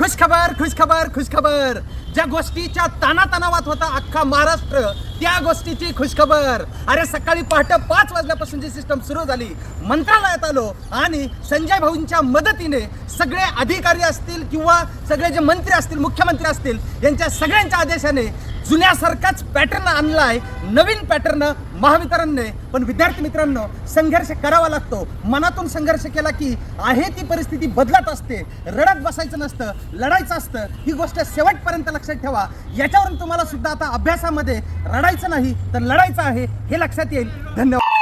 खुशखबर खुशखबर खुशखबर. ज्या गोष्टीच्या तानातणावात होता अख्खा महाराष्ट्र त्या गोष्टीची खुशखबर. अरे सकाळी पहाटे पाच वाजल्यापासून जी सिस्टम सुरू झाली मंत्रालयात आलो आणि संजय भाऊंच्या मदतीने सगळे अधिकारी असतील किंवा सगळे जे मंत्री असतील मुख्यमंत्री असतील यांच्या सगळ्यांच्या आदेशाने जुन्यासारखाच पॅटर्न आणलाय. नवीन पॅटर्न महावितरणने. पण विद्यार्थी मित्रांनो संघर्ष करावा लागतो. मनातून संघर्ष केला की आहे ती परिस्थिती बदलत असते. रडत बसायचं नसतं लढायचं असतं. ही गोष्ट शेवटपर्यंत लक्षात ठेवा. याच्यावरून तुम्हाला सुद्धा आता अभ्यासामध्ये रडायचं नाही तर लढायचं आहे हे लक्षात येईल. धन्यवाद.